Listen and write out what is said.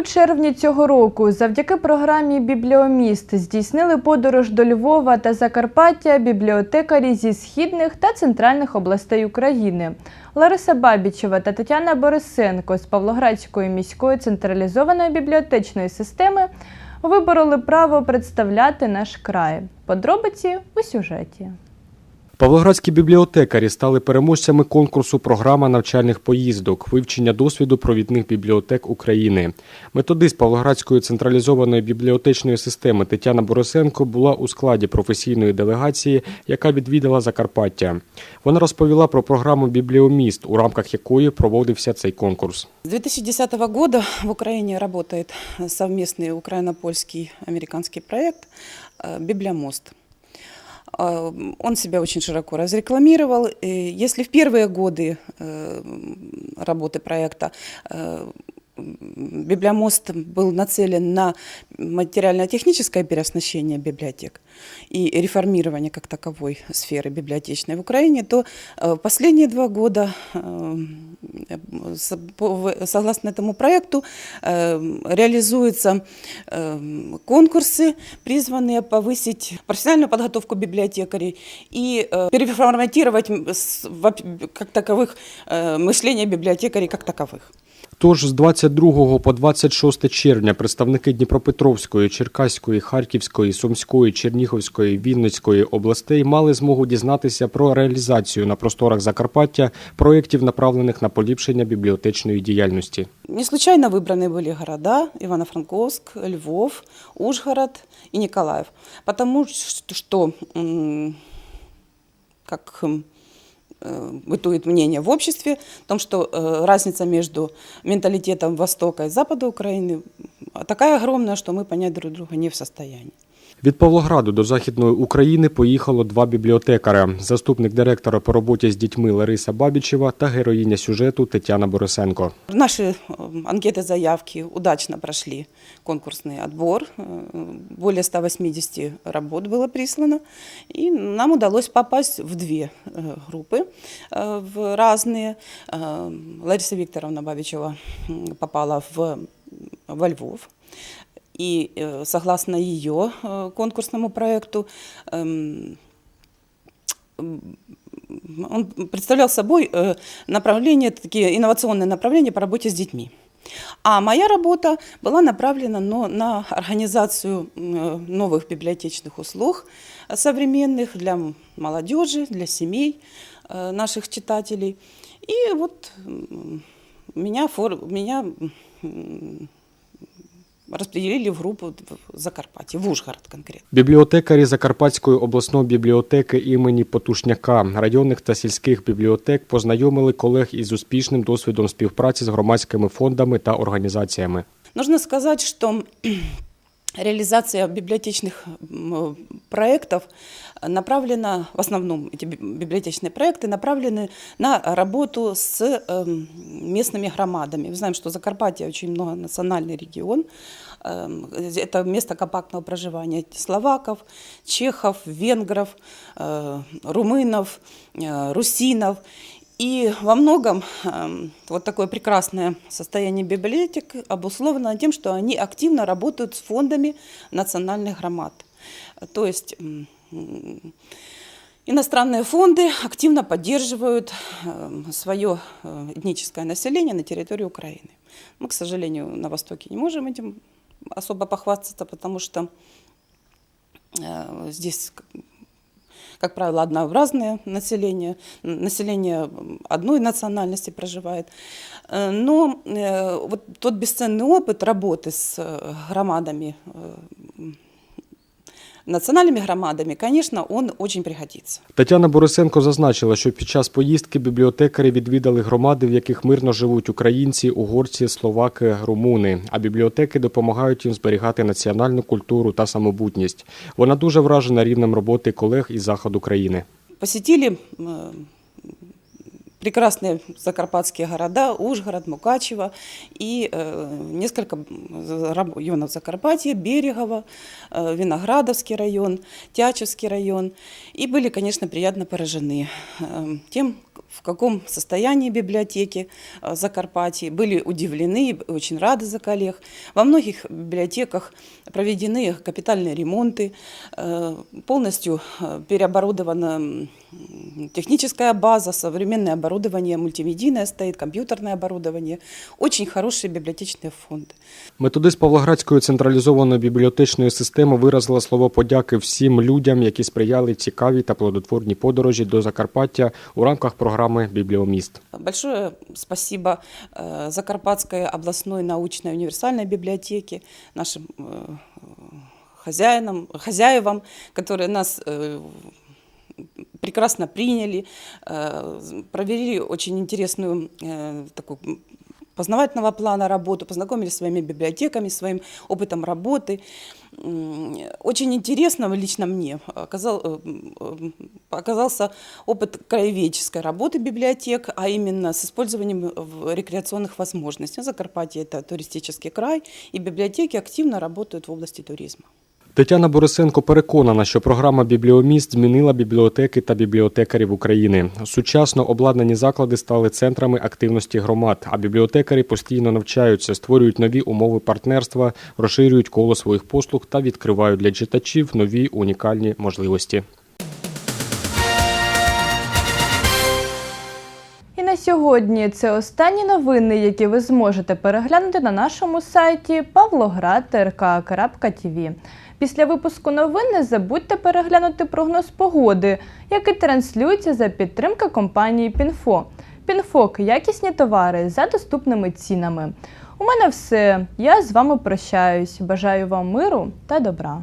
У червні цього року завдяки програмі Бібліоміст здійснили подорож до Львова та Закарпаття бібліотекарі зі східних та центральних областей України. Лариса Бабічева та Тетяна Борисенко з Павлоградської міської централізованої бібліотечної системи вибороли право представляти наш край. Подробиці у сюжеті. Павлоградські бібліотекарі стали переможцями конкурсу Програма навчальних поїздок, вивчення досвіду провідних бібліотек України. Методист Павлоградської централізованої бібліотечної системи Тетяна Борисенко була у складі професійної делегації, яка відвідала Закарпаття. Вона розповіла про програму Бібліоміст, у рамках якої проводився цей конкурс. С 2010 года в Украине работает совместный украино-польский американский проект э, «Библиомост». Э, Он себя очень широко разрекламировал. И Если в первые годы э, работы проекта э, Библиомост был нацелен на материально-техническое переоснащение библиотек и реформирование как таковой сферы библиотечной в Украине, то э, последние два года, э, согласно этому проекту, э, реализуются конкурсы, призванные повысить профессиональную подготовку библиотекарей и переформатировать как таковых мышление библиотекарей как таковых. Тож з 22 по 26 червня представники Дніпропетровської, Черкаської, Харківської, Сумської, Чернігівської, Вінницької областей мали змогу дізнатися про реалізацію на просторах Закарпаття проєктів, направлених на поліпшення бібліотечної діяльності. Не случайно выбраны были города Ивано-Франковск, Львов, Ужгород и Николаев. Потому что, что, м, как м, э, бытует мнение в обществе, о том, что э, разница между менталитетом Востока и Запада Украины м, такая огромная, что мы понять друг друга не в состоянии. Від Павлограду до Західної України поїхало два бібліотекаря: заступник директора по роботі з дітьми Лариса Бабічева та героїня сюжету Тетяна Борисенко. Наши э, анкеты заявки удачно прошли конкурсный отбор. Э, Более 180 работ было прислано. И нам удалось попасть в две э, группы, э, в разные. Э, Лариса Викторовна Бабичева м, попала в, во Львов. И согласно ее конкурсному проекту, он представлял собой направление, такие инновационные направления по работе с детьми. А моя работа была направлена но, на организацию новых библиотечных услуг современных для молодежи, для семей наших читателей. И вот меня, меня м, распределили в групу в Закарпатті, в Ужгород конкретно. Бібліотекарі Закарпатської обласної бібліотеки імені Потушняка, районних та сільських бібліотек познайомили колег із успішним досвідом співпраці з громадськими фондами та організаціями. Нужно сказати, что реализация библиотечных проектов направлена, в основном эти би- библиотечные проекты направлены на работу с эм, местными громадами. Мы знаем, что Закарпатье очень многонациональный регион. Эм, Это место компактного проживания словаков, чехов, венгров, э, румынов, э, русинов. И во многом эм, вот такое прекрасное состояние библиотек обусловлено тем, что они активно работают с фондами национальных громад. То есть м, иностранные фонды активно поддерживают свое этническое население на территории Украины. Мы, к сожалению, на Востоке не можем этим особо похвастаться, потому что э, здесь как правило, однообразное население, н- население м, одной национальности проживает. Э, Но э, вот тот бесценный опыт работы с э, громадами, э, м, национальными громадами, конечно, он очень пригодится. Тетяна Борисенко зазначила, що під час поїздки бібліотекарі відвідали громади, в яких мирно живуть українці, угорці, словаки, румуни. А бібліотеки допомагають їм зберігати національну культуру та самобутність. Вона дуже вражена рівнем роботи колег із заходу країни. Посетили прекрасные закарпатские города Ужгород, Мукачево и э, несколько м, районов Закарпатья, Берегово, э, Виноградовский район, Тячевский район. И были, конечно, приятно поражены э, тем, в каком состоянии библиотеки э, Закарпатья, были удивлены, и очень рады за коллег. Во многих библиотеках проведены капитальные ремонты, э, полностью э, переоборудована м, техническая база, современное оборудование, мультимедийное стоит, компьютерное оборудование. Очень хорошие библиотечные фонды. Методист Павлоградської централізованої бібліотечної системи виразила слово подяки всім людям, які сприяли цікавій та плодотворній подорожі до Закарпаття у рамках програми Бібліоміст. Большое спасибо э, Закарпатской областной научной универсальной библиотеке, нашим э, хозяинам, хозяевам, которые нас э, прекрасно приняли, э, провели очень интересную э, такую м, познавательного плана работу, познакомились с своими библиотеками, своим опытом работы. Очень интересно лично мне э, оказался опыт краеведческой работы библиотек, а именно с использованием рекреационных возможностей. Закарпатье – это туристический край, и библиотеки активно работают в области туризма. Тетяна Борисенко переконана, що програма Бібліоміст змінила бібліотеки та бібліотекарів України. Сучасно обладнані заклади стали центрами активності громад, а бібліотекарі постійно навчаються, створюють нові умови партнерства, розширюють коло своїх послуг та відкривають для читачів нові унікальні можливості. І на сьогодні це останні новини, які ви зможете переглянути на нашому сайті pavlograd.rk.tv. Після випуску новин не забудьте переглянути прогноз погоди, який транслюється за підтримки компанії Пінфо. Пінфок якісні товари за доступними цінами. У мене все. Я з вами прощаюсь. Бажаю вам миру та добра.